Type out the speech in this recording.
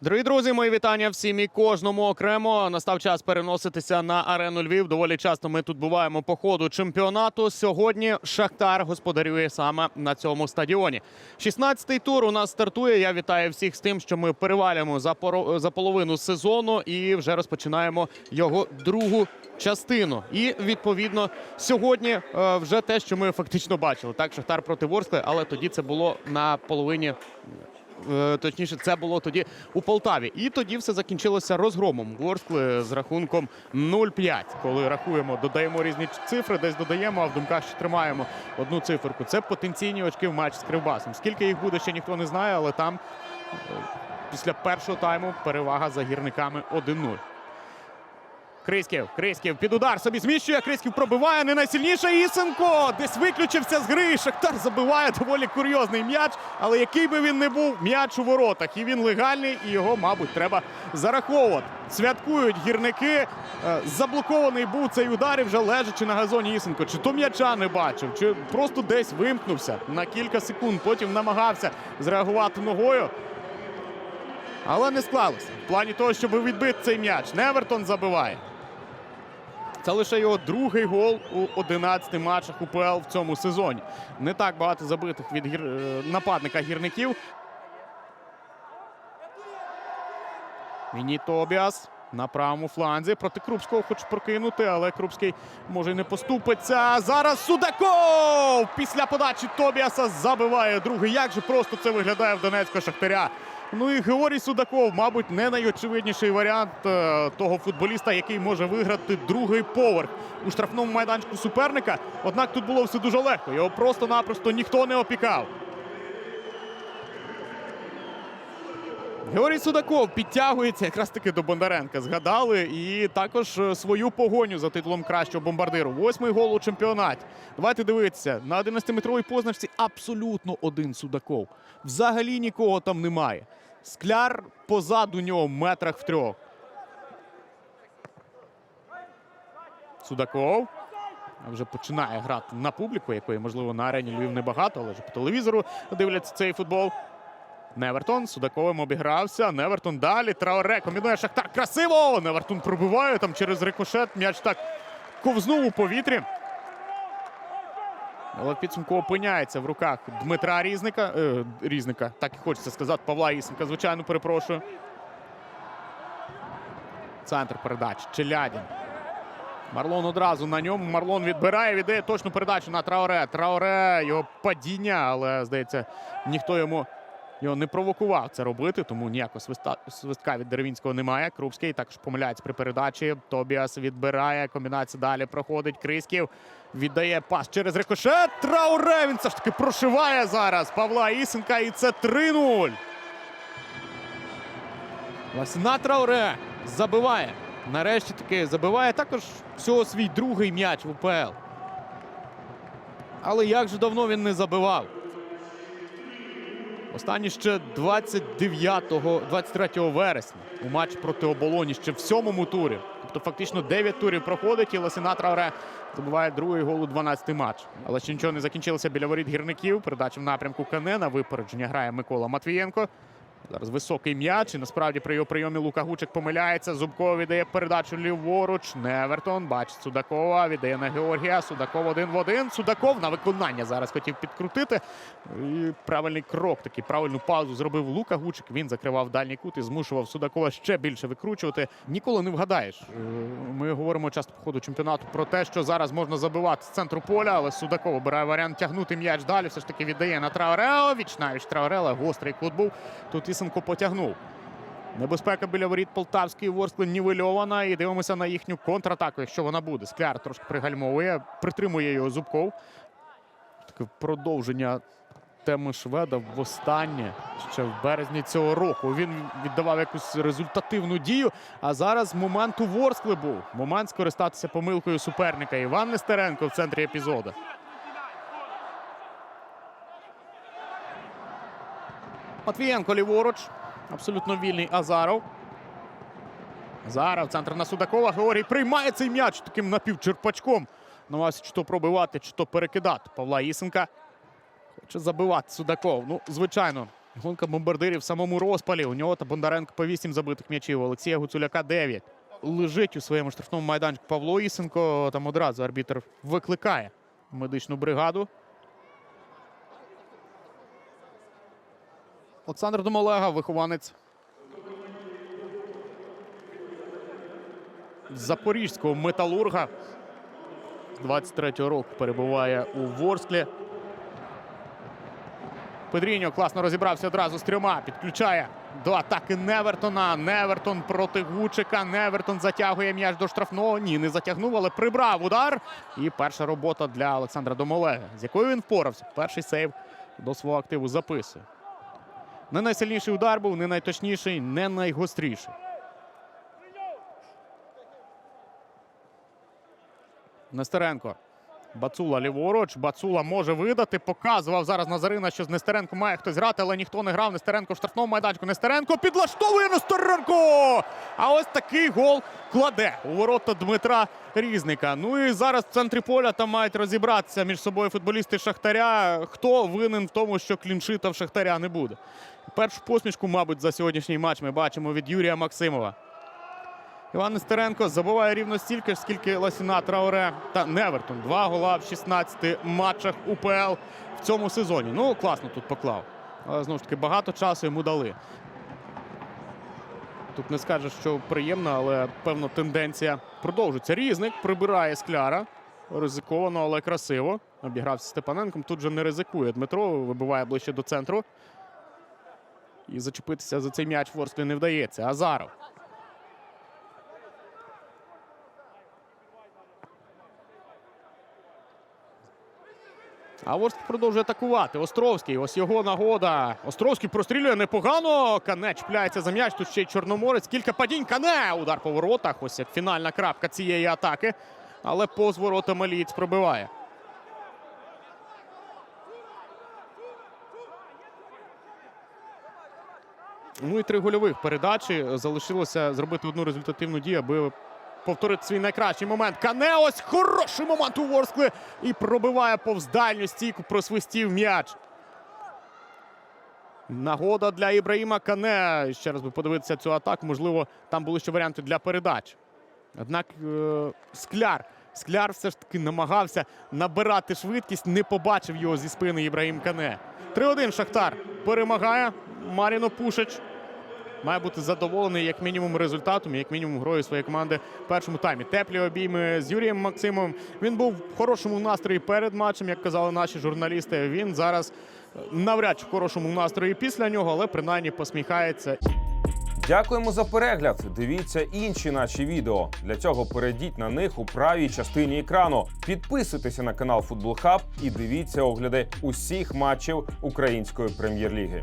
Дорогі друзі, мої вітання всім і кожному окремо. Настав час переноситися на арену Львів. Доволі часто ми тут буваємо по ходу чемпіонату. Сьогодні Шахтар господарює саме на цьому стадіоні. 16-й тур у нас стартує. Я вітаю всіх з тим, що ми перевалюємо за за половину сезону і вже розпочинаємо його другу частину. І відповідно сьогодні е, вже те, що ми фактично бачили. Так, Шахтар проти Ворскли, але тоді це було на половині Точніше, це було тоді у Полтаві. І тоді все закінчилося розгромом Ворскли з рахунком 0-5. Коли рахуємо, додаємо різні цифри, десь додаємо, а в думках ще тримаємо одну циферку. Це потенційні очки в матч з Кривбасом. Скільки їх буде, ще ніхто не знає, але там е, після першого тайму перевага за гірниками 1-0. Крисків, Крисків під удар собі зміщує. Крисків пробиває не найсильніше. Ісенко десь виключився з гри. Шахтар забиває доволі курйозний м'яч. Але який би він не був, м'яч у воротах. І він легальний, і його, мабуть, треба зараховувати. Святкують гірники. Е, Заблокований був цей удар і вже лежачи на газоні Ісенко. Чи то м'яча не бачив, чи просто десь вимкнувся на кілька секунд. Потім намагався зреагувати ногою. Але не склалося. В плані того, щоб відбити цей м'яч. Невертон забиває. Це лише його другий гол у 11 матчах УПЛ в цьому сезоні. Не так багато забитих від гір... е, нападника гірників. Міні Тобіас на правому фланзі. Проти Крупського хоче прокинути, але Крупський може й не поступиться. Зараз Судаков після подачі Тобіаса забиває другий. Як же просто це виглядає в Донецького Шахтаря. Ну і Георгій Судаков, мабуть, не найочевидніший варіант е, того футболіста, який може виграти другий поверх у штрафному майданчику суперника. Однак тут було все дуже легко. Його просто-напросто ніхто не опікав. Георгій Судаков підтягується якраз таки до Бондаренка. Згадали і також е, свою погоню за титулом кращого бомбардиру. Восьмий гол у чемпіонаті. Давайте дивитися. На 11-метровій позначці абсолютно один Судаков. Взагалі нікого там немає. Скляр позаду нього метрах в трьох. Судаков. Вже починає грати на публіку, якої, можливо, на арені Львів небагато, але ж по телевізору дивляться цей футбол. Невертон Судаковим обігрався. Невертон далі. Траоре комбінує Шахтар. Красиво! Невертон пробиває там через рикошет. М'яч так ковзнув у повітрі. Але підсумку опиняється в руках Дмитра Різника. Е, Різника, так і хочеться сказати. Павла Ісенка, звичайно, перепрошую. Центр передач. Челядін. Марлон одразу на ньому. Марлон відбирає, віддає точну передачу на Траоре. Траоре його падіння, але здається, ніхто йому його не провокував це робити, тому ніякого свистка від Деревінського немає. Крупський також помиляється при передачі. Тобіас відбирає. Комбінація далі проходить. Крисків віддає пас через рикошет. Трауре він все ж таки прошиває зараз Павла Ісенка. І це 3-0. Ласіна Трауре забиває. Нарешті таки забиває також всього свій другий м'яч в УПЛ. Але як же давно він не забивав? Останній ще 29-го, 23 вересня у матч проти оболоні ще в сьомому турі. Тобто фактично 9 турів проходить і Лосіна Травре забуває другий гол у 12 матч. Але ще нічого не закінчилося біля воріт гірників. Передача в напрямку Канена. Випередження грає Микола Матвієнко. Зараз високий м'яч. І насправді при його прийомі Лука Гучик помиляється. Зубков віддає передачу ліворуч. Невертон бачить Судакова. Віддає на Георгія. Судаков один в один. Судаков на виконання зараз хотів підкрутити. І правильний крок, такий правильну паузу зробив Лука Гучик. Він закривав дальній кут і змушував Судакова ще більше викручувати. Ніколи не вгадаєш. Е, Ми говоримо часто по ходу чемпіонату про те, що зараз можна забивати з центру поля, але Судаков обирає варіант тягнути м'яч далі. Все ж таки віддає на Траорео. Віч навіч Траорео. Гострий кут був. Тут Ісенко потягнув. Небезпека біля воріт Полтавської Ворскли нівельована. І дивимося на їхню контратаку, якщо вона буде. Скляр трошки пригальмовує, притримує його Зубков. Таке продовження теми Шведа востаннє ще в березні цього року. Він віддавав якусь результативну дію. А зараз момент у Ворскли був. Момент скористатися помилкою суперника. Іван Нестеренко в центрі епізоду. Матвієнко ліворуч. Абсолютно вільний Азаров. Азаров, центр на Судакова. Георгій приймає цей м'яч таким напівчерпачком. Намагався чи то пробивати, чи то перекидати Павла Ісенка. Хоче забивати Судаков. Ну, звичайно, гонка бомбардирів в самому розпалі. У нього та Бондаренко по 8 забитих м'ячів. Олексія Гуцуляка 9. Лежить у своєму штрафному майданчику Павло Ісенко. Там одразу арбітр викликає медичну бригаду. Олександр Домолега, вихованець запорізького металурга. З 23-го року перебуває у Ворсклі. Педріньо класно розібрався одразу з трьома. Підключає до атаки Невертона. Невертон проти Гучика. Невертон затягує м'яч до штрафного. Ні, не затягнув, але прибрав удар. І перша робота для Олександра Домолеги, з якою він впорався. Перший сейв до свого активу записує. Не найсильніший удар був, не найточніший, не найгостріший. Нестеренко. Бацула ліворуч. Бацула може видати. Показував зараз Назарина, що з Нестеренко має хтось грати, але ніхто не грав. Нестеренко в штрафному майданчику. Нестеренко підлаштовує Нестеренко! А ось такий гол кладе у ворота Дмитра Різника. Ну і зараз в центрі поля там мають розібратися між собою футболісти Шахтаря. Хто винен в тому, що кліншита в Шахтаря не буде? Першу посмішку, мабуть, за сьогоднішній матч ми бачимо від Юрія Максимова. Іван Нестеренко забиває рівно стільки ж, скільки Ласіна Трауре та Невертон. Два гола в 16 матчах УПЛ в цьому сезоні. Ну, класно тут поклав. Але знову ж таки багато часу йому дали. Тут не скажеш, що приємно, але певно тенденція продовжується. Різник прибирає скляра. Ризиковано, але красиво. Обігрався Степаненком. Тут же не ризикує. Дмитро вибиває ближче до центру. І зачепитися за цей м'яч Ворсклі не вдається. Азаров. А Ворск продовжує атакувати. Островський. Ось його нагода. Островський прострілює непогано. Кане чіпляється за м'яч. Тут ще й Чорноморець. Кілька падінь. Кане. Удар по воротах. Ось як фінальна крапка цієї атаки. Але повз ворота Малієць пробиває. Ну і три гольових передачі. Залишилося зробити одну результативну дію, аби повторити свій найкращий момент. Кане ось хороший момент у Ворскли. І пробиває повз дальню стійку, просвистів м'яч. Нагода для Ібраїма Кане. Ще раз би подивитися цю атаку. Можливо, там були ще варіанти для передач. Однак е- скляр. Скляр все ж таки намагався набирати швидкість, не побачив його зі спини Ібраїм Кане. 3-1 Шахтар перемагає. Маріно Пушич має бути задоволений як мінімум результатом, як мінімум грою своєї команди в першому таймі. Теплі обійми з Юрієм Максимовим. Він був в хорошому настрої перед матчем, як казали наші журналісти. Він зараз е, навряд чи в хорошому настрої після нього, але принаймні посміхається. Дякуємо за перегляд. Дивіться інші наші відео. Для цього перейдіть на них у правій частині екрану. Підписуйтеся на канал Футбол Хаб і дивіться огляди усіх матчів української прем'єр-ліги.